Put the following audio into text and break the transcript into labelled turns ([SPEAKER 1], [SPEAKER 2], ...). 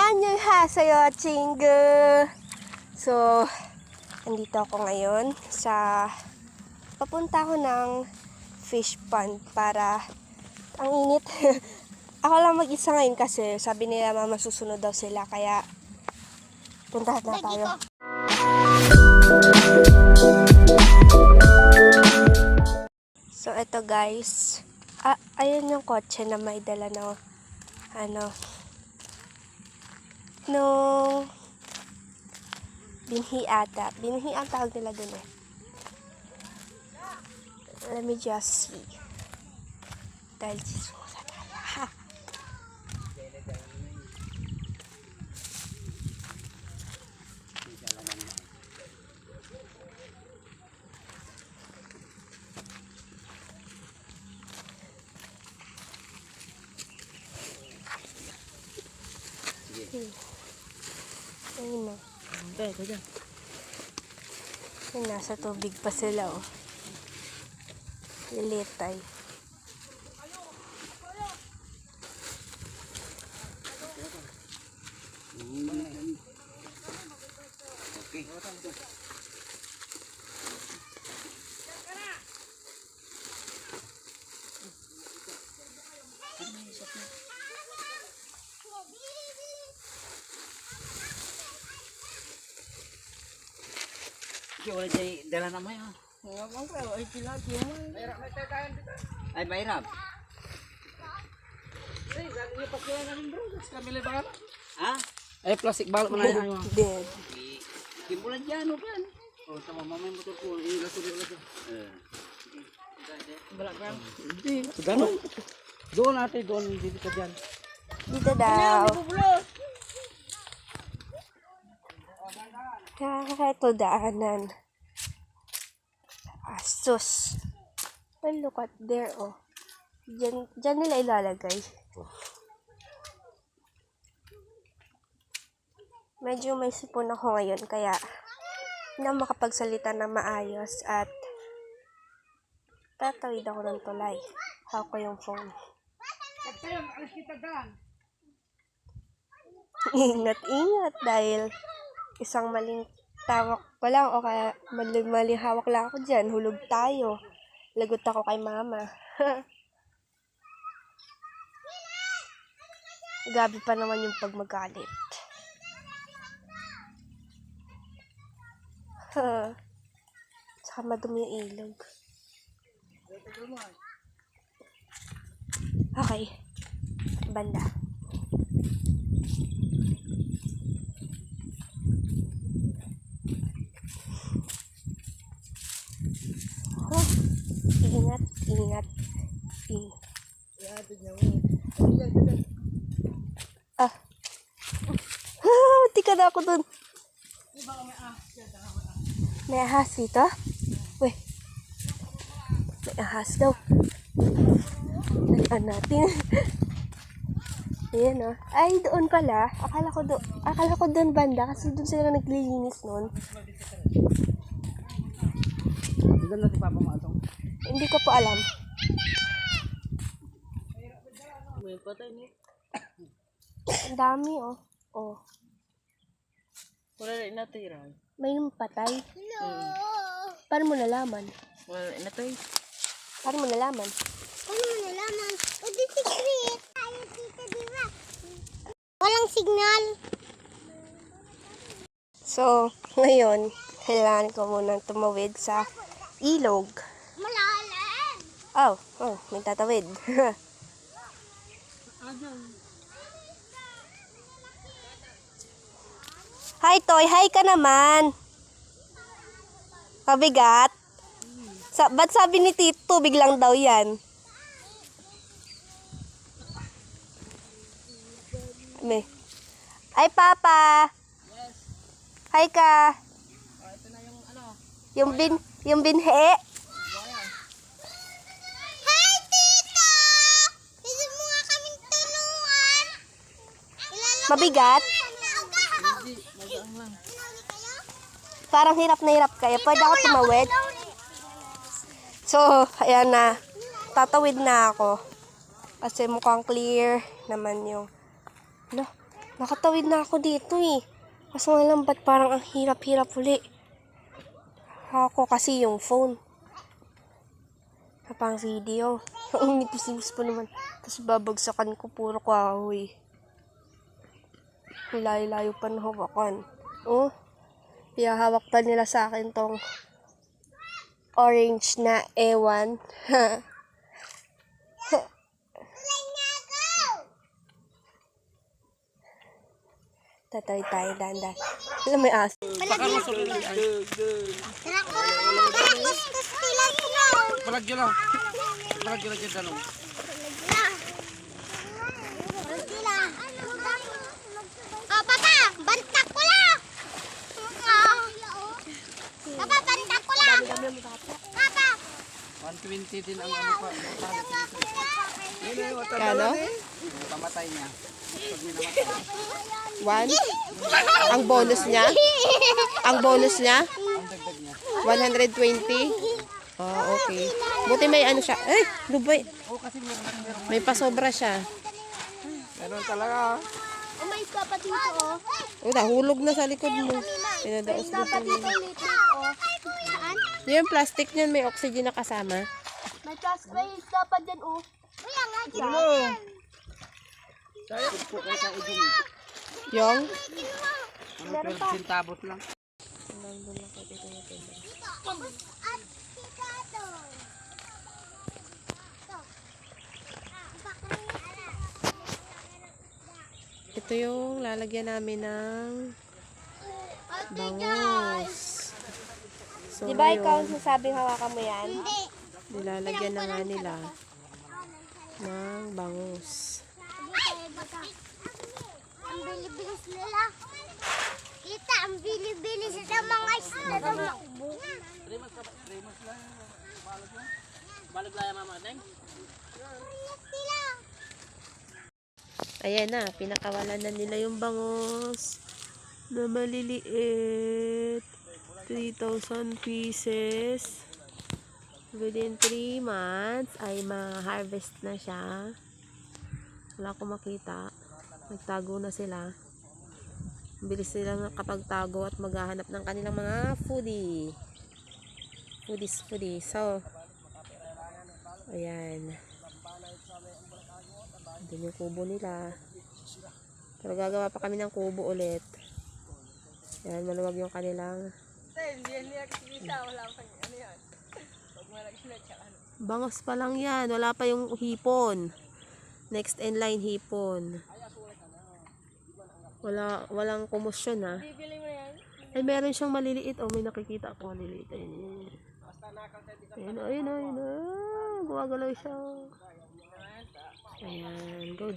[SPEAKER 1] Annyeonghaseyo, Chingu! So, andito ako ngayon sa papunta ako ng fish pond para ang init. ako lang mag-isa ngayon kasi sabi nila mama susunod daw sila kaya puntahan na tayo. So, ito guys. Ah, ayun yung kotse na may dala na ano, nung binhi ata. Binhi ang tawag nila dun eh. Let me just see. Dahil sisusa tayo. Ha! Ayun na.
[SPEAKER 2] Okay, ito dyan.
[SPEAKER 1] Ay, nasa tubig pa sila, oh. Lilitay.
[SPEAKER 2] Okay. Kaya wala dyan dala na mo yun.
[SPEAKER 1] Ay, pilagi mo.
[SPEAKER 2] Ay, mahirap. Ha?
[SPEAKER 3] Eh, plastic balot mo na yan.
[SPEAKER 1] Dead.
[SPEAKER 2] Kimbulan dyan, o kan? O, tama, mamay motor ko. Ilaso, ilaso. Eh.
[SPEAKER 3] Hindi, ganun. Doon natin, doon, dito ka dyan.
[SPEAKER 1] Dito daw. Kaya ito daanan. Asus. Well, look at there, oh. Diyan, diyan nila ilalagay. Medyo may sipon ako ngayon, kaya na makapagsalita na maayos at tatawid ako ng tulay. Hawak ko yung phone. Ingat, ingat dahil isang maling tawak ko lang o kaya maling, maling hawak lang ako dyan. Hulog tayo. Lagot ako kay mama. Gabi pa naman yung pagmagalit. Saka madumi yung ilog. Okay. Banda. Oh, ingat, ingat. Ingat. Ah. Ah, tika na ako dun. May ahas dito? Weh. May ahas daw. Tandaan natin. Ayan oh. Ay, doon pala. Akala ko doon. Akala ko doon banda kasi doon sila naglilinis noon.
[SPEAKER 3] Doon na si Papa Matong.
[SPEAKER 1] Hindi ko po alam.
[SPEAKER 2] May patay niya.
[SPEAKER 1] Ang dami oh. Oh.
[SPEAKER 2] Wala na natira.
[SPEAKER 1] May patay. Paano mo nalaman?
[SPEAKER 2] Wala na natay.
[SPEAKER 1] Paano mo nalaman?
[SPEAKER 4] Ano mo nalaman? O di secret. Tayo dito, di ba? Walang signal.
[SPEAKER 1] So, ngayon, kailangan ko muna tumawid sa ilog.
[SPEAKER 4] Malalim.
[SPEAKER 1] Oh, oh, may tatawid. Hi, Toy. Hi ka naman. Kabigat. Sa, ba't sabi ni Tito, tubig lang daw yan? May. Ay, Papa. Hi ka. Yung bin, yung binhe.
[SPEAKER 4] Hi, tita! Pwede mo nga kaming tulungan.
[SPEAKER 1] Mabigat.
[SPEAKER 4] Hindi,
[SPEAKER 1] Parang hirap na hirap kayo. Pwede ako tumawid. So, ayan na. Tatawid na ako. Kasi mukhang clear naman yung... Ano?
[SPEAKER 5] Nakatawid na ako dito eh. Kaso nga lang, ba't parang ang hirap-hirap uli? Ako kasi yung phone. Kapang video. Ang nipis-nipis pa naman. Tapos babagsakan ko puro kahoy. Layo-layo pa ng hawakan. Oh, hawak pa nila sa akin tong orange na ewan. Tatawid tayo, dandan. Alam mo yung aso.
[SPEAKER 3] Baka masulili ay.
[SPEAKER 4] Tara ko Tara kuskus sila sila.
[SPEAKER 3] Palag yun lang. Palag yun lang dyan tanong.
[SPEAKER 4] Sila. Oh, papa, bantak ko lang. Oh. Papa, bantak ko lang. Papa.
[SPEAKER 3] 120 din ang ano pa.
[SPEAKER 5] Kano?
[SPEAKER 3] Pamatay niya.
[SPEAKER 5] One? Ang bonus niya? Ang bonus niya?
[SPEAKER 3] Ang dagdag niya.
[SPEAKER 5] 120? Oh, okay. Buti may ano siya. Eh,
[SPEAKER 3] na meron.
[SPEAKER 5] May pasobra siya.
[SPEAKER 3] Meron talaga.
[SPEAKER 4] Oh, may dapat dito, oh.
[SPEAKER 5] Oh, nahulog na sa likod mo. Pinadaos dito.
[SPEAKER 4] Limit, oh. Saan?
[SPEAKER 5] Yung plastic niyan may oxygen na kasama.
[SPEAKER 4] May gas, may dapat dyan, oh. Wala nga dyan.
[SPEAKER 3] Ano? Sayang po kayo sa idong.
[SPEAKER 5] Yung?
[SPEAKER 3] Ano 12 centavos lang.
[SPEAKER 4] At sikado.
[SPEAKER 5] Ito yung lalagyan namin ng bangus. So,
[SPEAKER 4] Di ba ikaw
[SPEAKER 5] ngayon,
[SPEAKER 4] nasabing hawakan mo yan? Hindi.
[SPEAKER 5] nilalagyan na nga nila ng bangus.
[SPEAKER 4] Ang bilibilis nila. Kita, ang bilibilis sa mga isla tumakbo.
[SPEAKER 3] Balaglaya mama deng.
[SPEAKER 4] Sila.
[SPEAKER 5] Ayan na, pinakawalan na nila yung bangus na maliliit. 3,000 pieces. Within 3 months ay ma-harvest na siya. Wala ko makita. Nagtago na sila. Bilis sila nakapagtago at maghahanap ng kanilang mga foodie. Foodies, foodies. So, ayan. Doon yung kubo nila. Pero gagawa pa kami ng kubo ulit. Yan, maluwag yung kanilang. Bangos pa lang yan. Wala pa yung hipon. Next in line hipon. Wala, walang kumusyon ha. Ay, meron siyang maliliit. Oh, may nakikita ako maliliit. Ayun, ayun, ayun, ayun, ayun. Gumagalaw siya. Ayan, good.